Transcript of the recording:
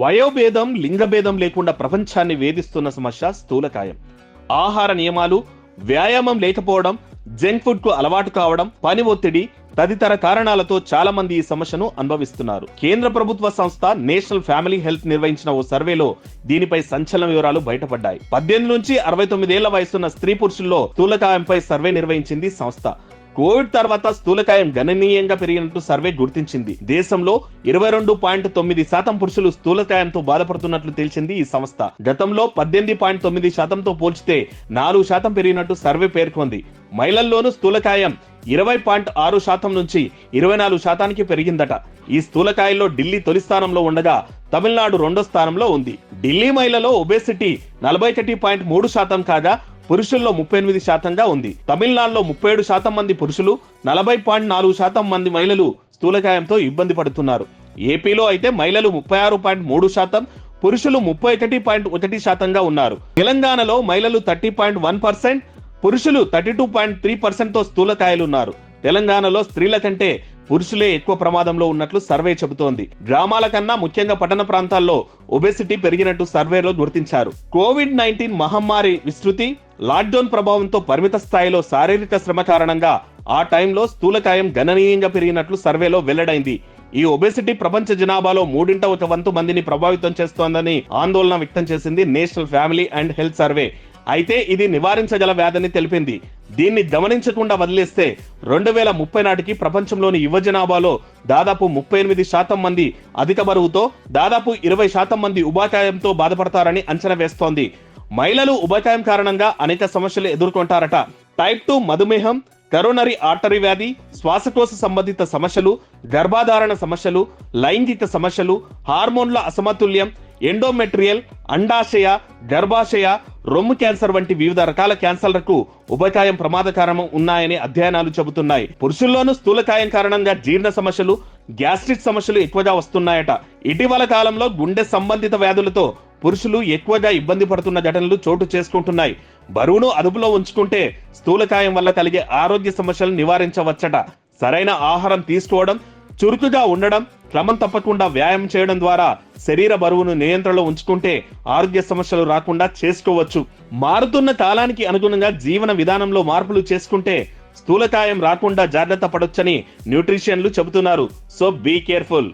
వయోభేదం లింగభేదం లేకుండా ప్రపంచాన్ని వేధిస్తున్న సమస్య స్థూలకాయం. ఆహార నియమాలు వ్యాయామం లేకపోవడం జంక్ ఫుడ్కు అలవాటు కావడం పని ఒత్తిడి తదితర కారణాలతో చాలా మంది ఈ సమస్యను అనుభవిస్తున్నారు. కేంద్ర ప్రభుత్వ సంస్థ నేషనల్ ఫ్యామిలీ హెల్త్ నిర్వహించిన ఓ సర్వేలో దీనిపై సంచలన వివరాలు బయటపడ్డాయి. పద్దెనిమిది నుంచి అరవై తొమ్మిదేళ్ళ వయసున్న స్త్రీ పురుషుల్లో స్థూలకాయంపై సర్వే నిర్వహించింది సంస్థ. కోవిడ్ తర్వాత స్థూలకాయం గణనీయంగా పెరిగినట్టు సర్వే గుర్తించింది. దేశంలో ఇరవై రెండు పాయింట్ తొమ్మిది శాతం పురుషులు స్థూలకాయంతో బాధపడుతున్నట్లు తేల్చింది ఈ సంస్థ. గతంలో పద్దెనిమిది పాయింట్ తొమ్మిది శాతంతో పోల్చితే నాలుగు శాతం పెరిగినట్టు సర్వే పేర్కొంది. మహిళల్లోనూ స్థూలకాయం ఇరవై పాయింట్ ఆరు శాతం నుంచి ఇరవై నాలుగు శాతానికి పెరిగిందట. ఈ స్థూలకాయంలో ఢిల్లీ తొలి స్థానంలో ఉండగా తమిళనాడు రెండో స్థానంలో ఉంది. ఢిల్లీ మహిళలో ఒబేసిటీ నలభై ఒకటి పాయింట్ మూడు శాతం కాగా పురుషుల్లో ముప్పై ఎనిమిది శాతంగా ఉంది. తమిళనాడులో ముప్పై ఏడు శాతం మంది పురుషులు నలభై పాయింట్ నాలుగు శాతం మంది మహిళలు స్థూలకాయంతో ఇబ్బంది పడుతున్నారు. ఏపీలో అయితే మహిళలు ముప్పై ఆరు పాయింట్ మూడు శాతం పురుషులు ముప్పై ఒకటి పాయింట్ ఒకటి శాతంగా ఉన్నారు. తెలంగాణలో మహిళలు థర్టీ పాయింట్ వన్ పర్సెంట్ పురుషులు థర్టీ టూ పాయింట్ త్రీ పర్సెంట్తో స్థూలకాయలు ఉన్నారు తెలంగాణలో స్త్రీల కంటే పురుషులే ఎక్కువ ప్రమాదంలో ఉన్నట్లు సర్వే చెబుతోంది. గ్రామాల కన్నా ముఖ్యంగా పట్టణ ప్రాంతాల్లో ఒబెసిటీ పెరిగినట్టు సర్వేలో గుర్తించారు. కోవిడ్ నైన్టీన్ మహమ్మారి విస్తృతి లాక్డౌన్ ప్రభావంతో పరిమిత స్థాయిలో శారీరక శ్రమ కారణంగా ఆ టైంలో స్థూలకాయం గణనీయంగా పెరిగినట్లు సర్వేలో వెల్లడైంది. ఈ ఒబెసిటీ ప్రపంచ జనాభాలో మూడింట ఒక వంతు మందిని ప్రభావితం చేస్తోందని ఆందోళన వ్యక్తం చేసింది national family and health survey. అయితే ఇది నివారించగల వ్యాధిని తెలిపింది. దీన్ని గమనించకుండా వదిలేస్తే రెండు వేల ముప్పై నాటికి ప్రపంచంలోని యువ జనాభాలో దాదాపు ముప్పై ఎనిమిది శాతం మంది అధిక బరువుతో దాదాపు ఇరవై శాతం మంది ఉపాధ్యాయంతో బాధపడతారని అంచనా వేస్తోంది. మహిళలు ఉబకాయం కారణంగా అనేక సమస్యలు ఎదుర్కొంటారట. టైప్ టూ మధుమేహం కరోనరీ ఆర్టరీ వ్యాధి శ్వాసకోశ సంబంధిత సమస్యలు గర్భాధారణ సమస్యలు లైంగిక సమస్యలు హార్మోన్ల అసమతుల్యం ఎండోమెట్రియల్ అండాశయ గర్భాశయ రొమ్ము క్యాన్సర్ వంటి వివిధ రకాల క్యాన్సర్లకు ఉబకాయం ప్రమాదకారం ఉన్నాయని అధ్యయనాలు చెబుతున్నాయి. పురుషుల్లోనూ స్థూలకాయం కారణంగా జీర్ణ సమస్యలు గ్యాస్ట్రిక్ సమస్యలు ఎక్కువగా వస్తున్నాయట. ఇటీవల కాలంలో గుండె సంబంధిత వ్యాధులతో పురుషులు ఎక్కువగా ఇబ్బంది పడుతున్న ఘటనలు చోటు చేసుకుంటున్నాయి. బరువును అదుపులో ఉంచుకుంటే స్థూలకాయం వల్ల కలిగే ఆరోగ్య సమస్యలను నివారించవచ్చట. సరైన ఆహారం తీసుకోవడం చురుకుగా ఉండడం క్రమం తప్పకుండా వ్యాయామం చేయడం ద్వారా శరీర బరువును నియంత్రణలో ఉంచుకుంటే ఆరోగ్య సమస్యలు రాకుండా చేసుకోవచ్చు. మారుతున్న కాలానికి అనుగుణంగా జీవన విధానంలో మార్పులు చేసుకుంటే స్థూలకాయం రాకుండా జాగ్రత్త పడొచ్చని న్యూట్రిషియన్లు చెబుతున్నారు. So be careful.